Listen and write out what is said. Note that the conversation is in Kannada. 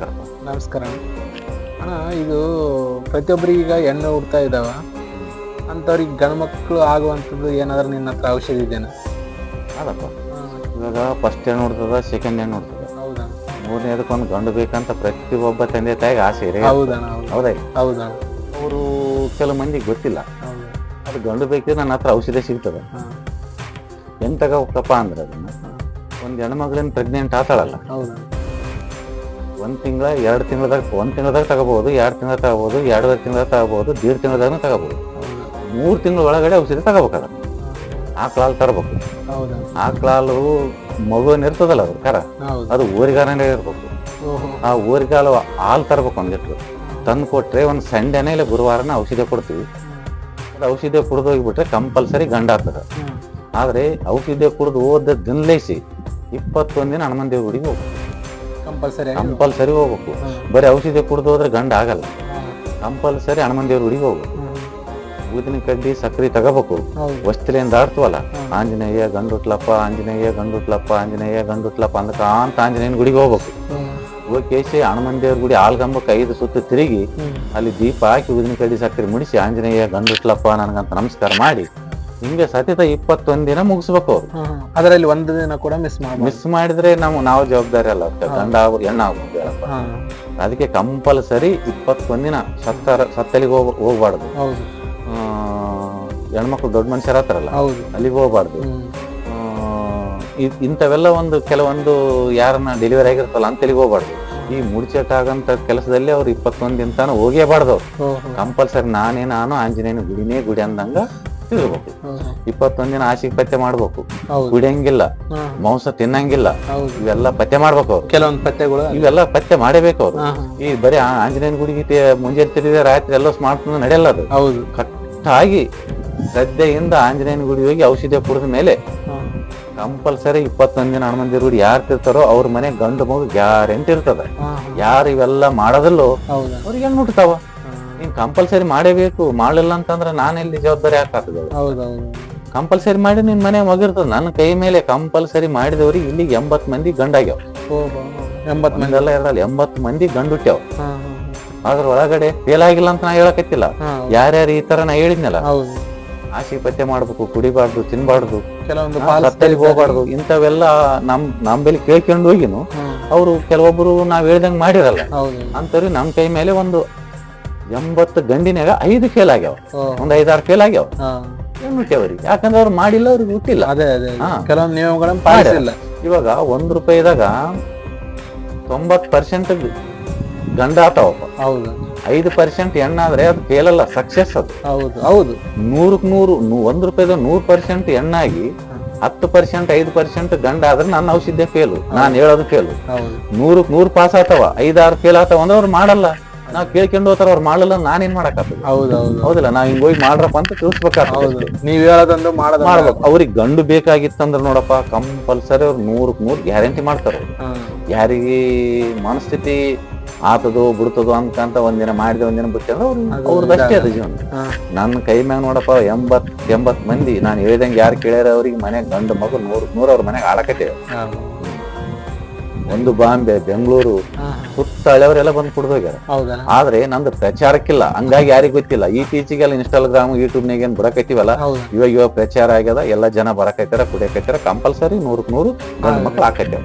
ನಮಸ್ಕಾರ. ನಮಸ್ಕಾರ. ಅಣ್ಣ ಇದು ಪ್ರತಿಯೊಬ್ಬರಿಗೆ ಈಗ ಎಣ್ಣೆ ಹುಡ್ತಾ ಇದ್ದಾವ ಅಂಥವ್ರಿಗೆ ಗಂಡು ಮಕ್ಕಳು ಆಗುವಂಥದ್ದು ಏನಾದರೂ ನಿನ್ನ ಹತ್ರ ಔಷಧಿ ಇದೆಯಾ ಅದಪ್ಪ ಇವಾಗ ಫಸ್ಟ್ ಎಣ್ಣೆ ನೋಡ್ತದ ಸೆಕೆಂಡ್ ಎಣ್ಣೆ ನೋಡ್ತದ ಹೌದಾ? ಮೂರನೇದಕ್ಕೆ ಒಂದು ಗಂಡು ಬೇಕಂತ ಪ್ರತಿಯೊಬ್ಬ ತಂದೆ ತಾಯಿಗೆ ಆಸೆ ರೀ ಹೌದಣ್ಣ ಹೌದಾ? ಹೌದಾ ಹೌದಣ್ಣ ಅವರು ಕೆಲವು ಮಂದಿಗೆ ಗೊತ್ತಿಲ್ಲ. ಹೌದು. ಅದು ಗಂಡು ಬೇಕಿದ್ರೆ ನನ್ನ ಹತ್ರ ಔಷಧಿ ಸಿಗ್ತದೆ. ಹಾಂ. ಎಂತ ತಗೋಬೇಕಪ್ಪ ಅಂದ್ರೆ ಅದನ್ನ ಒಂದು ಹೆಣ್ಮಗ್ಳಿನ ಪ್ರೆಗ್ನೆಂಟ್ ಆತಾಳಲ್ಲ. ಹೌದಾ? ಒಂದ್ ತಿಂಗಳ ಎರಡು ತಿಂಗಳದಾಗ ಒಂದ್ ತಿಂಗಳದಾಗ ತಗೋಬಹುದು ಎರಡು ತಿಂಗಳ ತಗೋಬಹುದು ಎರಡೂವರೆ ತಿಂಗಳ ತಗೋಬಹುದು ದೀಡ್ ತಿಂಗಳದಾಗ ತಗೋಬಹುದು. ಮೂರ್ ತಿಂಗಳ ಒಳಗಡೆ ಔಷಧಿ ತಗೋಬೇಕದ ಆಕಳ ಹಾಲು ತರಬೇಕು. ಆಕಳ ಹಾಲು ಮಗುವನ್ ಇರ್ತದಲ್ಲ ಅದು ಕರ ಅದು ಊರಿಗಾರನೇ ಇರ್ಬೇಕು. ಆ ಊರಿಗಾಲು ಹಾಲು ತರಬೇಕು ಒಂದ್ ಲೀಟ್ರ್. ತಂದು ಕೊಟ್ರೆ ಒಂದು ಸಂಡೆನೇ ಇಲ್ಲ ಗುರುವಾರನ ಔಷಧಿ ಕೊಡ್ತೀವಿ. ಅದು ಔಷಧಿ ಕುಡಿದು ಹೋಗಿಬಿಟ್ರೆ ಕಂಪಲ್ಸರಿ ಗಂಡ ಆಗ್ತದೆ. ಆದ್ರೆ ಔಷಧಿ ಕುಡಿದು ಹೋದ ದಿನಲೇಸಿ ಇಪ್ಪತ್ತೊಂದು ದಿನ ಹನುಮಂದೇವ್ ಗುಡಿಗೆ ಹೋಗ್ಬೇಕು. ಕಂಪಲ್ಸರಿ ಕಂಪಲ್ಸರಿ ಹೋಗ್ಬೇಕು. ಬರೀ ಔಷಧಿ ಕುಡಿದು ಹೋದ್ರೆ ಗಂಡ ಆಗಲ್ಲ. ಕಂಪಲ್ಸರಿ ಹನುಮನ್ ದೇವ್ರ ಗುಡಿಗೆ ಹೋಗ್ಬೇಕು ಊದಿನ ಕಡ್ಡಿ ಸಕ್ಕರೆ ತಗೋಬೇಕು. ವಸ್ತಿಲಿಂದ ಆಡ್ತವಲ್ಲ. ಆಂಜನೇಯ ಗಂಡುಟ್ಲಪ್ಪ ಆಂಜನೇಯ ಗಂಡುಟ್ಲಪ್ಪ ಆಂಜನೇಯ ಗಂಡುಟ್ಲಪ್ಪ ಅಂದಕ ಅಂತ ಆಂಜನೇಯನ ಗುಡಿಗೆ ಹೋಗ್ಬೇಕು. ಹೋಗಿ ಕೇಸಿ ಹನುಮಂತ ದೇವ್ರ ಗುಡಿ ಆಲ್ಗಂಬಕ್ಕೆ ಐದು ಸುತ್ತು ತಿರುಗಿ ಅಲ್ಲಿ ದೀಪ ಹಾಕಿ ಊದಿನ ಕಡ್ಡಿ ಸಕ್ಕರೆ ಮುಡಿಸಿ ಆಂಜನೇಯ ಗಂಡುಟ್ಲಪ್ಪ ನನಗಂತ ನಮಸ್ಕಾರ ಮಾಡಿ ಹಿಂಗೆ ಸತತ ಇಪ್ಪತ್ತೊಂದ್ ದಿನ ಮುಗಿಸ್ಬೇಕು. ಅವ್ರು ಅದರಲ್ಲಿ ಒಂದು ದಿನ ಕೂಡ ಮಿಸ್ ಮಾಡಿ ಮಿಸ್ ಮಾಡಿದ್ರೆ ನಾವು ನಾವು ಜವಾಬ್ದಾರಿ ಅಲ್ಲ ಗಂಡ ಆಗ್ಬೋದು ಹೆಣ್ಣ ಹೇಳಪ್ಪ. ಅದಕ್ಕೆ ಕಂಪಲ್ಸರಿ ಇಪ್ಪತ್ತೊಂದ್ ದಿನ ಸತ್ತಾರ ಸತ್ತಲಿಗೆ ಹೋಗ್ ಹೋಗ್ಬಾರ್ದು. ಹೆಣ್ಮಕ್ಳು ದೊಡ್ಡ ಮನುಷ್ಯರ ಹತ್ರಲ್ಲ ಹೌದು. ಅಲ್ಲಿಗೆ ಹೋಗ್ಬಾರ್ದು. ಇಂಥವೆಲ್ಲ ಒಂದು ಕೆಲವೊಂದು ಯಾರನ್ನ ಡೆಲಿವರಿ ಆಗಿರ್ತಲ್ಲ ಅಂತೇಳಿಗೆ ಹೋಗ್ಬಾರ್ದು. ಈ ಮುಡ್ಚಟ್ಟಾಗಂತ ಕೆಲಸದಲ್ಲಿ ಅವ್ರು ಇಪ್ಪತ್ತೊಂದು ದಿನ ತಾನು ಹೋಗೇಬಾರ್ದು ಕಂಪಲ್ಸರಿ ನಾನೇ ನಾನು ಆಂಜನೇಯನ ಗುಡಿನೇ ಗುಡಿ ಅಂದಂಗ ತಿರ್ಬೇಕು ಓಹೋ. ಇಪ್ಪತ್ತೊಂದ್ ದಿನ ಆಚೆಗೆ ಪತ್ತೆ ಮಾಡ್ಬೇಕು. ಕುಡಿಯಂಗಿಲ್ಲ ಮಾಂಸ ತಿನ್ನಂಗಿಲ್ಲ ಇವೆಲ್ಲ ಪತ್ತೆ ಮಾಡ್ಬೇಕು ಅವ್ರು. ಕೆಲವೊಂದು ಪತ್ತೆಗಳು ಇವೆಲ್ಲ ಪತ್ತೆ ಮಾಡಬೇಕು ಅವ್ರು. ಈ ಬರೀ ಆಂಜನೇಯನ ಗುಡಿಗೆ ಮುಂಜಾನೆ ತಿರುಗಿದೆ ರಾತ್ರಿ ಎಲ್ಲ ಸ್ಮಾರ್ಟ್ ನಡೆಯಲ್ಲ ಅದು. ಹೌದು. ಕಟ್ಟಾಗಿ ಶ್ರದ್ಧೆಯಿಂದ ಆಂಜನೇಯನ ಗುಡಿ ಹೋಗಿ ಔಷಧಿ ಕುಡಿದ ಮೇಲೆ. ಕಂಪಲ್ಸರಿ ಇಪ್ಪತ್ತೊಂದ್ ದಿನ ಹನುಮಂತ ಗುಡಿ ಯಾರು ತಿರ್ತಾರೋ ಅವ್ರ ಮನೆ ಗಂಡು ಮಗು ಗ್ಯಾರಂಟಿ ಇರ್ತದೆ. ಯಾರು ಇವೆಲ್ಲ ಮಾಡೋದಲ್ಲೋ ಅವ್ರಿಗೆ ಹೆಂಗ್ ಮುಟ್ತಾವ. ನೀನ್ ಕಂಪಲ್ಸರಿ ಮಾಡಬೇಕು ಮಾಡಲಿಲ್ಲ ಅಂತಂದ್ರೆ ನಾನೆಲ್ಲಿ ಜವಾಬ್ದಾರಿ ಹೌದು ಕಂಪಲ್ಸರಿ ಮಾಡಿ ನಿನ್ ಮನೆ ಮಗಿರ್ತದ. ನನ್ನ ಕೈ ಮೇಲೆ ಕಂಪಲ್ಸರಿ ಮಾಡಿದವ್ರಿಗೆ ಇಲ್ಲಿ ಎಂಬತ್ ಮಂದಿ ಗಂಡಾಗ್ಯಾವ. ಎಂಬತ್ ಮಂದಿ. ಎಲ್ಲ ಇರಲ್ಲ ಎಂಬತ್ ಮಂದಿ ಗಂಡು ಹುಟ್ಟ್ಯಾವ ಅದ್ರ ಒಳಗಡೆ ಫೇಲ್ ಆಗಿಲ್ಲ ಅಂತ ನಾ ಹೇಳಕತ್ತಿಲ್ಲ. ಯಾರ್ಯಾರು ಈ ತರ ನಾ ಹೇಳಿದ್ನಲ್ಲ? ಆಸೆ ಪತ್ತೆ ಮಾಡ್ಬೇಕು ಕುಡಿಬಾರ್ದು ತಿನ್ಬಾರ್ದು. ಕೆಲವೊಂದು ಹೋಗ್ಬಾರ್ದು. ಇಂಥವೆಲ್ಲ ನಮ್ ನಮ್ ಬೆಲೆ ಕೇಳ್ಕೊಂಡು ಹೋಗಿನು. ಅವರು ಕೆಲವೊಬ್ರು ನಾವ್ ಹೇಳ್ದಂಗ್ ಮಾಡಿರಲ್ಲ. ಅಂತವ್ರಿ ನಮ್ ಕೈ ಮೇಲೆ ಒಂದು ಎಂಬತ್ತು ಗಂಡಿನಾಗ ಐದು ಫೇಲ್ ಆಗ್ಯಾವ. ಒಂದ್ ಐದಾರು ಫೇಲ್ ಆಗ್ಯಾವ. ಏನ್ ಯಾಕಂದ್ರೆ ಅವ್ರು ಮಾಡಿಲ್ಲ ಅವ್ರಿಗೆ ಗೊತ್ತಿಲ್ಲ ಅದೇ ಅದೇ. ಕೆಲವೊಂದು ನಿಯಮಗಳನ್ನ ಪಾಲಿಸಿಲ್ಲ. ಇವಾಗ ಒಂದ್ ರೂಪಾಯಿದಾಗ ತೊಂಬತ್ ಪರ್ಸೆಂಟ್ ಗಂಡ ಆತಾವಪ್ಪ ಹೌದು. ಐದು ಪರ್ಸೆಂಟ್ ಹೆಣ್ಣಾದ್ರೆ ಅದು ಫೇಲ್ ಅಲ್ಲ ಸಕ್ಸಸ್ ಅದು. ಹೌದು ಹೌದು. ನೂರಕ್ ನೂರು ಒಂದ್ ರೂಪಾಯಿದ ನೂರ್ ಪರ್ಸೆಂಟ್ ಎಣ್ಣಾಗಿ ಹತ್ತು ಪರ್ಸೆಂಟ್ ಐದು ಪರ್ಸೆಂಟ್ ಗಂಡ ಆದ್ರೆ ನನ್ನ ಔಷಧಿ ಫೇಲು ನಾನು ಹೇಳೋದು ಫೇಲು ನೂರಕ್ ನೂರ್ ಪಾಸ್ ಆತವ ಐದಾರು ಫೇಲ್ ಆತವ ಅಂದ್ರೆ ಅವ್ರು ಮಾಡಲ್ಲ. ನಾವ್ ಕೇಳ್ಕೊಂಡು ಹೋತಾರ ಅವ್ರು ಮಾಡಲ್ಲ ನಾನೇನ್ ಮಾಡಕ್ಕಾಗ್ತದೆ? ಹೌದು ಹೌದು. ಹೌದಿಲ್ಲ ನಾವ್ ಹಿಂಗ್ ಹೋಗಿ ಮಾಡ್ರಪ್ಪ ಅಂತ ತಿಳಿಸ್ಬೇಕಾಗ್ತದೆ. ಹೌದು. ನೀವ್ ಹೇಳೋದೊಂದು ಮಾಡೋದು ಮಾಡ್ಬೇಕು. ಅವ್ರಿಗೆ ಗಂಡು ಬೇಕಾಗಿತ್ತಂದ್ರ ನೋಡಪ್ಪ ಕಂಪಲ್ಸರಿ ಅವ್ರು ನೂರಕ್ ನೂರ್ ಗ್ಯಾರಂಟಿ ಮಾಡ್ತಾರ. ಯಾರಿಗೆ ಮನಸ್ಥಿತಿ ಆತದೋ ಬಿಡ್ತದೋ ಅಂತ ಒಂದಿನ ಮಾಡಿದ ಒಂದಿನ ಬಿಟ್ಟೆ ಅಂದ್ರೆ ಅವ್ರು ಅದು ಜೀವನ. ನನ್ನ ಕೈ ಮ್ಯಾಗ ನೋಡಪ್ಪ ಎಂಬತ್ ಎಂಬತ್ ಮಂದಿ ನಾನು ಹೇಳಿದಂಗೆ ಯಾರು ಕೇಳ್ಯಾರ ಅವ್ರಿಗೆ ಮನೆಗ್ ಗಂಡು ಮಗು ನೂರ್ ನೂರ ಅವ್ರ ಮನೆಗೆ ಆಡಕತ್ತೇವೆ ಒಂದು ಬಾಂಬೆ ಬೆಂಗಳೂರು ಸುತ್ತ ಹಳೆಯವರೆಲ್ಲ ಬಂದು ಕುಡ್ದೋಗ್ಯಾರ. ಆದ್ರೆ ನಂದು ಪ್ರಚಾರಕ್ಕಿಲ್ಲ. ಹಂಗಾಗಿ ಯಾರಿಗೂ ಗೊತ್ತಿಲ್ಲ. ಇತ್ತೀಚೆಗೆಲ್ಲ ಇನ್ಸ್ಟಾಗ್ರಾಮ್ ಯೂಟ್ಯೂಬ್ನಾಗ ಏನ್ ಬರಕೈತಿವಲ್ಲ ಇವಾಗ ಇವಾಗ ಪ್ರಚಾರ ಆಗ್ಯದ ಎಲ್ಲ ಜನ ಬರಕೈತಾರ ಕುಡಿಯಕೈತಾರ ಕಂಪಲ್ಸರಿ ನೂರಕ್ ನೂರು ಗಂಡು ಮಕ್ಳು ಹಾಕೈತೇವ.